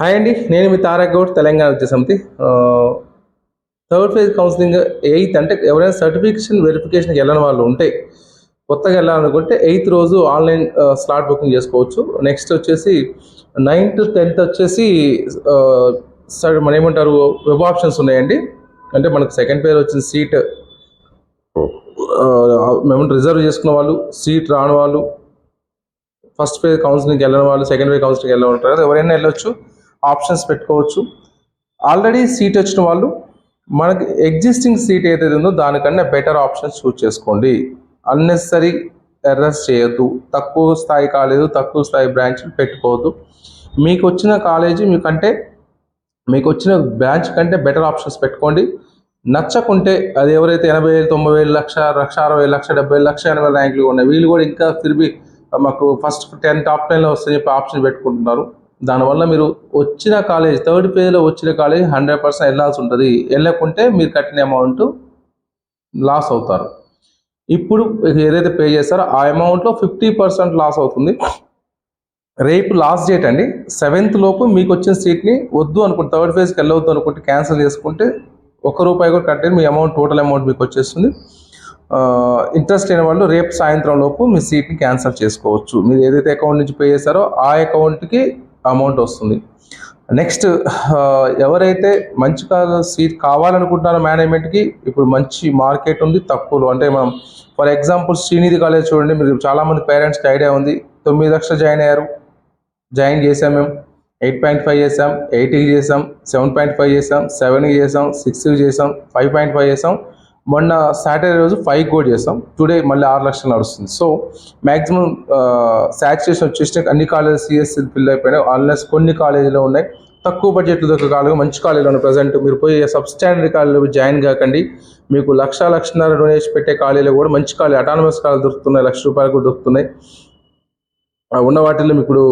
Hi అండి నేను మీ తారక్ గౌడ్ తెలంగాణ విద్యా సమితి. థర్డ్ ఫేజ్ కౌన్సిలింగ్ ఎయిత్ అంటే ఎవరైనా సర్టిఫికేషన్ వెరిఫికేషన్కి వెళ్ళని వాళ్ళు ఉంటే కొత్తగా వెళ్ళాలనుకుంటే ఎయిత్ రోజు ఆన్లైన్ స్లాట్ బుకింగ్ చేసుకోవచ్చు. నెక్స్ట్ వచ్చేసి నైన్త్ టెన్త్ వచ్చేసి సార్ మన ఏమంటారు వెబ్ ఆప్షన్స్ ఉన్నాయండి. అంటే మనకు సెకండ్ పేర్ వచ్చిన సీట్. మేము రిజర్వ్ చేసుకున్న వాళ్ళు సీట్ రాని వాళ్ళు ఫస్ట్ ఫేజ్ కౌన్సిలింగ్కి వెళ్ళిన వాళ్ళు సెకండ్ ఫేజ్ కౌన్సిలింగ్కి వెళ్ళి ఉంటారు. కదా ఎవరైనా వెళ్ళొచ్చు. ఆప్షన్స్ పెట్టుకోవచ్చు. ఆల్రెడీ సీట్ వచ్చిన వాళ్ళు మనకి ఎగ్జిస్టింగ్ సీట్ ఏదైతే ఉందో దానికన్నా బెటర్ ఆప్షన్స్ చూస్ చేసుకోండి. అన్నెసరీ ఎర్రర్స్ చేయొద్దు. తక్కువ స్థాయి కాలేజ్ తక్కువ స్థాయి బ్రాంచ్లు పెట్టుకోవద్దు. మీకు వచ్చిన కాలేజీ మీకంటే మీకు వచ్చిన బ్రాంచ్ కంటే బెటర్ ఆప్షన్స్ పెట్టుకోండి. నచ్చకుంటే అది ఎవరైతే ఎనభై వేలు తొంభై వేలు లక్ష లక్ష అరవై లక్ష డెబ్బై లక్ష ఎనభై ర్యాంకులు ఉన్నాయి వీళ్ళు కూడా ఇంకా తిరిగి మాకు ఫస్ట్ టెన్ టాప్ టెన్లో వస్తాయని చెప్పి ఆప్షన్ పెట్టుకుంటున్నారు. దానివల్ల మీరు వచ్చిన కాలేజ్ థర్డ్ పేజ్లో వచ్చిన కాలేజ్ హండ్రెడ్ పర్సెంట్ వెళ్ళాల్సి ఉంటుంది. వెళ్ళకుంటే మీరు కట్టిన అమౌంట్ లాస్ అవుతారు. ఇప్పుడు ఏదైతే పే చేస్తారో ఆ అమౌంట్లో ఫిఫ్టీ పర్సెంట్ లాస్ అవుతుంది. రేపు లాస్ట్ డేట్ అండి. సెవెంత్ లోపు మీకు వచ్చిన సీట్ని వద్దు అనుకుంటే థర్డ్ ఫేజ్కి వెళ్ళవద్దు అనుకుంటే క్యాన్సిల్ చేసుకుంటే ఒక్క రూపాయి కూడా కట్టే మీ అమౌంట్ టోటల్ అమౌంట్ మీకు వచ్చేస్తుంది. ఇంట్రెస్ట్ అయిన వాళ్ళు రేపు సాయంత్రం లోపు మీ సీట్ని క్యాన్సిల్ చేసుకోవచ్చు. మీరు ఏదైతే అకౌంట్ నుంచి పే చేస్తారో ఆ అకౌంట్కి అమౌంట్ వస్తుంది. నెక్స్ట్ ఎవరైతే మంచి సీట్ కావాలనుకుంటున్నారో మేనేజ్మెంట్కి ఇప్పుడు మంచి మార్కెట్ ఉంది తక్కువలో. అంటే మనం ఫర్ ఎగ్జాంపుల్ శ్రీనిధి కాలేజ్ చూడండి మీరు చాలామంది పేరెంట్స్కి ఐడియా ఉంది. తొమ్మిది లక్షలు జాయిన్ అయ్యారు. జాయిన్ చేసాం మేము. ఎయిట్ పాయింట్ ఫైవ్ చేసాం ఎయిట్కి చేసాం సెవెన్ పాయింట్ ఫైవ్ చేసాం సెవెన్కి చేసాం సిక్స్కి చేసాం ఫైవ్ పాయింట్ ఫైవ్ చేసాం మొన్న సాటర్డే రోజు ఫైవ్ కోడ్ చేస్తాం. టుడే మళ్ళీ ఆరు లక్షలు నడుస్తుంది. సో మ్యాక్సిమం శాచురేషన్ వచ్చేసిన అన్ని కాలేజెస్ సిఎస్సి ఫిల్ అయిపోయినాయి. ఆల్నెస్ కొన్ని కాలేజీలో ఉన్నాయి. తక్కువ బడ్జెట్లో దొరికే కాలేజ్ మంచి కాలేజీలో ఉన్నాయి. ప్రజెంట్ మీరు పోయి సబ్స్టాండర్డ్ కాలేజీలో జాయిన్ కాకండి. మీకు లక్ష లక్షన్నర డొనేషన్ పెట్టే కాలేజీలో కూడా మంచి కాలేజ్ అటానమస్ కాలేజ్ దొరుకుతున్నాయి. లక్ష రూపాయలు కూడా దొరుకుతున్నాయి. ఉన్న వాటిల్లో మీకు ఇప్పుడు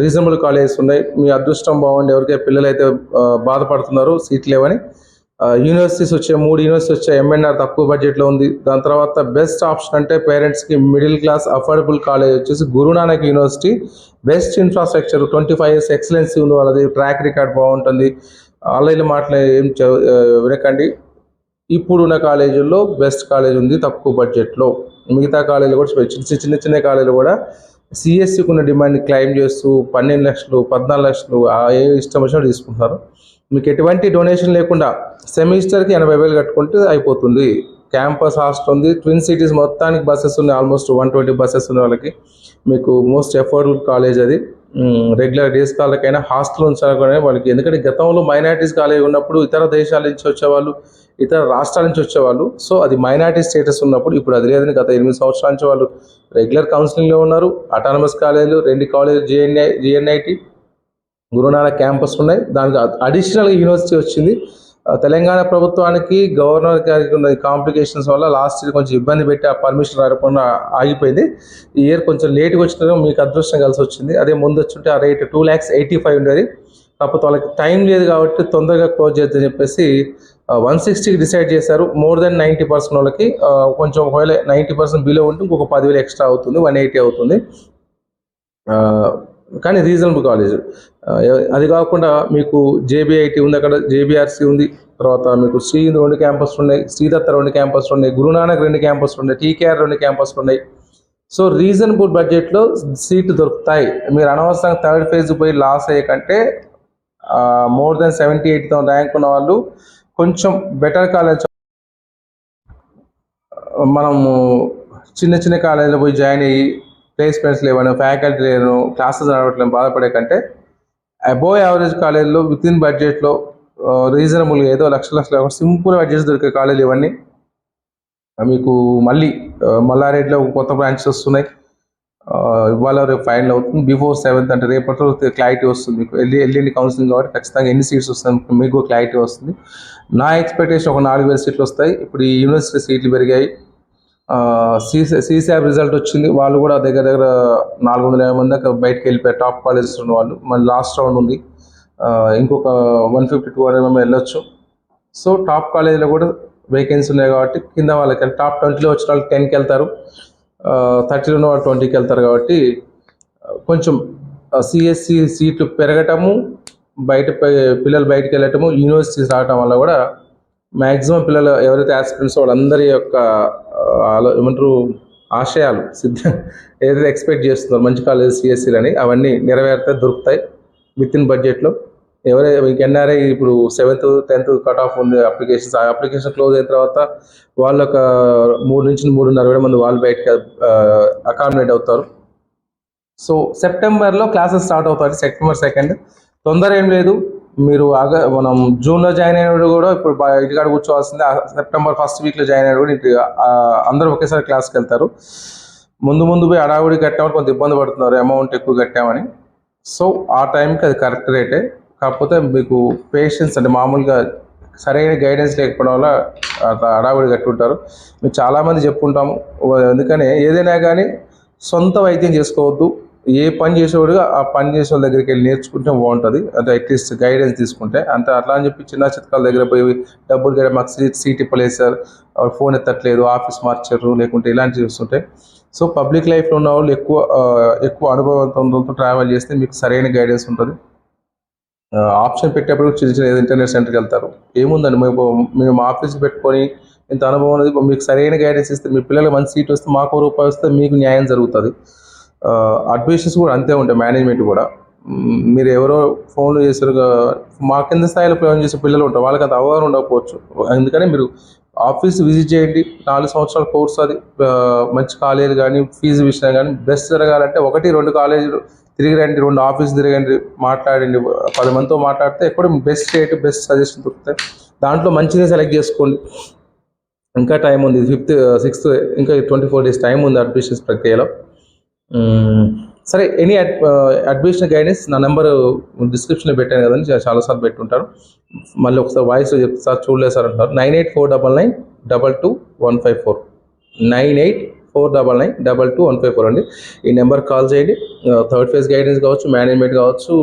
రీజనబుల్ కాలేజెస్ ఉన్నాయి. మీ అదృష్టం బాగుండి ఎవరికైతే పిల్లలు అయితే బాధపడుతున్నారో సీట్లు లేవని. యూనివర్సిటీస్ వచ్చే మూడు యూనివర్సిటీస్ వచ్చే ఎంఎన్ఆర్ తక్కువ బడ్జెట్లో ఉంది. దాని తర్వాత బెస్ట్ ఆప్షన్ అంటే పేరెంట్స్కి మిడిల్ క్లాస్ అఫోర్డబుల్ కాలేజ్ వచ్చేసి Guru Nanak university best infrastructure twenty five years excellency ఉంది వాళ్ళది ట్రాక్ రికార్డ్ బాగుంటుంది. ఆన్లైన్ మాటలు ఏం వినకండి. ఇప్పుడున్న కాలేజీల్లో బెస్ట్ కాలేజ్ ఉంది తక్కువ బడ్జెట్లో మిగతా కాలేజీలు కూడా చిన్న చిన్న చిన్న కాలేజీలు కూడా సిఎస్సికి ఉన్న డిమాండ్ని క్లైమ్ చేస్తూ పన్నెండు లక్షలు పద్నాలుగు లక్షలు ఆ ఏ ఇష్టం వచ్చినట్టు తీసుకుంటున్నారు. మీకు ఎటువంటి డొనేషన్ లేకుండా సెమిస్టర్కి ఎనభై వేలు కట్టుకుంటే అయిపోతుంది. క్యాంపస్ హాస్టల్ ఉంది ట్విన్ సిటీస్ మొత్తానికి బస్సెస్ ఉన్నాయి ఆల్మోస్ట్ వన్ ట్వంటీ బస్సెస్ ఉన్న వాళ్ళకి. మీకు మోస్ట్ అఫోర్డబుల్ కాలేజ్ అది. రెగ్యులర్ డేస్ కాళ్ళకైనా హాస్టల్ ఉంచాలనే వాళ్ళకి. ఎందుకంటే గతంలో మైనారిటీస్ కాలేజ్ ఉన్నప్పుడు ఇతర దేశాల నుంచి వచ్చేవాళ్ళు ఇతర రాష్ట్రాల నుంచి వచ్చేవాళ్ళు. సో అది మైనారిటీ స్టేటస్ ఉన్నప్పుడు ఇప్పుడు అది లేదని గత ఎనిమిది సంవత్సరాల నుంచి వాళ్ళు రెగ్యులర్ కౌన్సిలింగ్లో ఉన్నారు. అటానమస్ కాలేజీలు రెండు కాలేజ్ జిఎన్ఐ జిఎన్ఐటి గురునానక్ క్యాంపస్ ఉన్నాయి. దానికి అడిషనల్ యూనివర్సిటీ వచ్చింది. తెలంగాణ ప్రభుత్వానికి గవర్నర్ గారికి ఉన్న కాంప్లికేషన్స్ వల్ల లాస్ట్ ఇయర్ కొంచెం ఇబ్బంది పెట్టి ఆ పర్మిషన్ రాకుండా ఆగిపోయింది. ఈ ఇయర్ కొంచెం లేట్గా వచ్చిన మీకు అదృష్టం కలిసి వచ్చింది. అదే ముందు వచ్చుంటే ఆ rate two lakhs eighty five ఉండేది. కాకపోతే వాళ్ళకి టైం లేదు కాబట్టి తొందరగా క్లోజ్ చేద్దని చెప్పేసి వన్ సిక్స్టీకి డిసైడ్ చేశారు. మోర్ దెన్ నైంటీ పర్సెంట్ వాళ్ళకి కొంచెం ఒకవేళ నైంటీ పర్సెంట్ బిలో ఉంటే ఇంకొక పదివేలు ఎక్స్ట్రా అవుతుంది వన్ ఎయిటీ అవుతుంది. కానీ రీజనబుల్ కాలేజ్ అది కాకుండా మీకు జేబీఐటి ఉంది అక్కడ జేబీఆర్సీ ఉంది తర్వాత మీకు శ్రీ రెండు క్యాంపస్ ఉన్నాయి శ్రీదత్త రెండు క్యాంపస్ ఉన్నాయి గురునానక్ రెండు క్యాంపస్ ఉన్నాయి టీకేఆర్ రెండు క్యాంపస్ ఉన్నాయి. సో రీజనబుల్ బడ్జెట్లో సీట్లు దొరుకుతాయి. మీరు అనవసరంగా థర్డ్ ఫేజ్ పోయి లాస్ అయ్యే కంటే more than seventy eight thousand rank ఉన్న వాళ్ళు కొంచెం బెటర్ కాలేజ్ మనము చిన్న చిన్న కాలేజీలో పోయి జాయిన్ అయ్యి ప్లేస్మెంట్స్ లేవను ఫ్యాకల్టీ లేను క్లాసెస్ నడవట్లేము బాధపడే కంటే అబోవ్ యావరేజ్ కాలేజీలో విత్ ఇన్ బడ్జెట్లో రీజనబుల్గా ఏదో లక్ష లక్షల సింపుల్ బడ్జెట్స్ దొరికే కాలేజీలు ఇవన్నీ. మీకు మళ్ళీ ఆ, మల్లారెడ్డిలో కొత్త బ్రాంచెస్ వస్తున్నాయి. ఇవాళ రేపు ఫైనల్ అవుతుంది. బిఫోర్ సెవెంత్ అంటే రేపటిలో క్లారిటీ వస్తుంది మీకు. వెళ్ళి వెళ్ళి కౌన్సిలింగ్ కాబట్టి ఖచ్చితంగా ఎన్ని సీట్స్ వస్తాయి మీకు క్లారిటీ వస్తుంది. నా ఎక్స్పెక్టేషన్ ఒక నాలుగు వేల సీట్లు వస్తాయి. ఇప్పుడు ఈ యూనివర్సిటీ సీట్లు పెరిగాయి. సీసీ సీసీఆర్ రిజల్ట్ వచ్చింది. వాళ్ళు కూడా దగ్గర దగ్గర నాలుగు వందల యాభై మంది దాకా బయటకు వెళ్ళిపోయారు. టాప్ కాలేజెస్ ఉన్న వాళ్ళు. మళ్ళీ లాస్ట్ రౌండ్ ఉంది. ఇంకొక one fifty two hundred member వెళ్ళొచ్చు. సో టాప్ కాలేజీలో కూడా వేకెన్సీ ఉన్నాయి కాబట్టి కింద వాళ్ళకి టాప్ ట్వంటీలో వచ్చిన వాళ్ళు టెన్కి వెళ్తారు. థర్టీలో ఉన్న వాళ్ళు ట్వంటీకి వెళ్తారు కాబట్టి కొంచెం సిఎస్సి సీట్లు పెరగటము బయట పిల్లలు బయటకు వెళ్ళటము యూనివర్సిటీస్ రావటం వల్ల కూడా మ్యాక్సిమం పిల్లలు ఎవరైతే ఆస్పిరెంట్స్ వాళ్ళందరి యొక్క ఆలో ఏమంటారు ఆశయాలు సిద్ధ ఏదైతే ఎక్స్పెక్ట్ చేస్తున్నారో మంచి కాలేజ్ సిఎస్సీలు అని అవన్నీ నెరవేరుతాయి దొరుకుతాయి. విత్ ఇన్ బడ్జెట్లో ఎవరైతే మీకు ఎన్ఆర్ఐ ఇప్పుడు సెవెంత్ టెన్త్ కట్ ఆఫ్ ఉంది అప్లికేషన్స్ ఆ అప్లికేషన్ క్లోజ్ అయిన తర్వాత వాళ్ళు ఒక మూడు నుంచి మూడున్నర వేల మంది వాళ్ళు బయట అకామిడేట్ అవుతారు. సో సెప్టెంబర్లో క్లాసెస్ స్టార్ట్ అవుతాయి. సెప్టెంబర్ సెకండ్ తొందర ఏం లేదు. మీరు ఆగ మనం జూన్లో జాయిన్ అయినప్పుడు కూడా ఇప్పుడు ఇంటికాడ కూర్చోవాల్సిందే. సెప్టెంబర్ ఫస్ట్ వీక్లో జాయిన్ అయినప్పుడు కూడా ఇంటి అందరూ ఒకేసారి క్లాస్కి వెళ్తారు. ముందు ముందు పోయి అడావుడి కట్టామని కొంత ఇబ్బంది పడుతున్నారు. అమౌంట్ ఎక్కువ కట్టామని. సో ఆ టైంకి అది కరెక్ట్ రేటే. కాకపోతే మీకు పేషెన్స్ అంటే మామూలుగా సరైన గైడెన్స్ లేకపోవడం వల్ల అట్లా అడావుడి కట్టుంటారు. మేము చాలామంది చెప్పుకుంటాము ఎందుకని ఏదైనా కానీ సొంత వైద్యం చేసుకోవద్దు. ఏ పని చేసేవాడుగా ఆ పని చేసే వాళ్ళ దగ్గరికి వెళ్ళి నేర్చుకుంటే బాగుంటుంది. అంటే అట్లీస్ట్ గైడెన్స్ తీసుకుంటే. అంత అట్లా అని చెప్పి చిన్న చిత్కాల దగ్గర పోయి డబ్బులు గడ మాకు సీట్ సీట్ ఇప్పలేసారు ఫోన్ ఎత్తట్లేదు ఆఫీస్ మార్చారు లేకుంటే ఇలాంటివి చూస్తుంటే. సో పబ్లిక్ లైఫ్లో ఉన్న వాళ్ళు ఎక్కువ ఎక్కువ అనుభవంతో ట్రావెల్ చేస్తే మీకు సరైన గైడెన్స్ ఉంటుంది. ఆప్షన్ పెట్టేప్పుడు చిన్న చిన్న ఇంటర్నెట్ సెంటర్కి వెళ్తారు. ఏముందండి? మేము మేము ఆఫీస్ పెట్టుకొని ఇంత అనుభవం అనేది మీకు సరైన గైడెన్స్ ఇస్తే మీ పిల్లలకి మంచి సీట్ వస్తే మాకు రూపాయి వస్తే మీకు న్యాయం జరుగుతుంది. అడ్మిషన్స్ కూడా అంతే ఉంటాయి మేనేజ్మెంట్ కూడా. మీరు ఎవరో ఫోన్లు చేశారు మా కింద స్థాయిలో ప్రయోజనం చేసే పిల్లలు ఉంటారు వాళ్ళకి అంత అవగాహన ఉండకపోవచ్చు. అందుకని మీరు ఆఫీస్ విజిట్ చేయండి నాలుగు సంవత్సరాల కోర్స్ అది మంచి కాలేజ్ కానీ ఫీజు విషయం కానీ బెస్ట్ జరగాలంటే ఒకటి రెండు కాలేజీలు తిరిగి రండి రెండు ఆఫీస్ తిరగండి మాట్లాడండి పది మందితో మాట్లాడితే ఎక్కడ బెస్ట్ రేట్ బెస్ట్ సజెషన్ దొరుకుతాయి. దాంట్లో మంచిదే సెలెక్ట్ చేసుకోండి. ఇంకా టైం ఉంది ఫిఫ్త్ సిక్స్త్ ఇంకా ట్వంటీ ఫోర్ డేస్ టైం ఉంది అడ్మిషన్స్ ప్రక్రియలో. సరే ఎనీ అడ్మిషన్ గైడెన్స్ నా నెంబర్ డిస్క్రిప్షన్లో uh, పెట్టాను కదండి చాలాసార్లు పెట్టుంటారు. మళ్ళీ ఒకసారి వాయిస్ చెప్తే సార్ చూడలేదు సార్ అంటారు nine eight four double nine double two one five four. Nine eight four double nine double two one five four అండి. ఈ నెంబర్ కాల్ చేయండి. థర్డ్ ఫేజ్ గైడెన్స్ కావచ్చు మేనేజ్మెంట్ కావచ్చు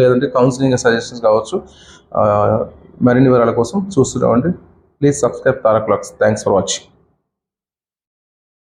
లేదంటే కౌన్సిలింగ్ సజెషన్స్ కావచ్చు. మరిన్ని వివరాల కోసం చూస్తున్నామండి ప్లీజ్ సబ్స్క్రైబ్ తారక్ లాక్స్ థ్యాంక్స్ ఫర్ వాచింగ్